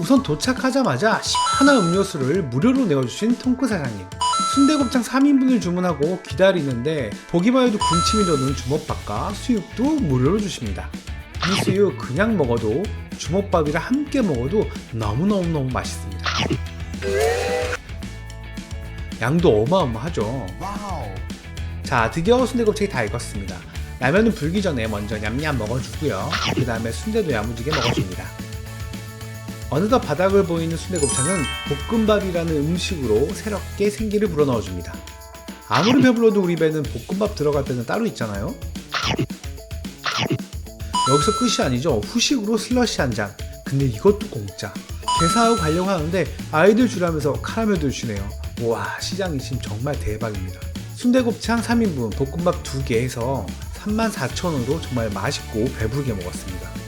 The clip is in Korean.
우선 도착하자마자 시원한 음료수를 무료로 내어주신 통크 사장님. 순대곱창 3인분을 주문하고 기다리는데 보기만 해도 군침이 도는 주먹밥과 수육도 무료로 주십니다. 이 수육 그냥 먹어도 주먹밥이랑 함께 먹어도 너무너무너무 맛있습니다. 양도 어마어마하죠. 자, 드디어 순대곱창이 다 익었습니다. 라면은 불기 전에 먼저 냠냠 먹어주고요. 그 다음에 순대도 야무지게 먹어줍니다. 어느덧 바닥을 보이는 순대곱창은 볶음밥이라는 음식으로 새롭게 생기를 불어넣어줍니다. 아무리 배불러도 우리 배는 볶음밥 들어갈 때는 따로 있잖아요. 여기서 끝이 아니죠. 후식으로 슬러시 한 잔. 근데 이것도 공짜. 개사하고 가려고 하는데 아이들 주라면서 카라멜도 주시네요. 와 시장 이심 정말 대박입니다. 순대곱창 3인분, 볶음밥 2개 해서 34,000원으로 정말 맛있고 배부르게 먹었습니다.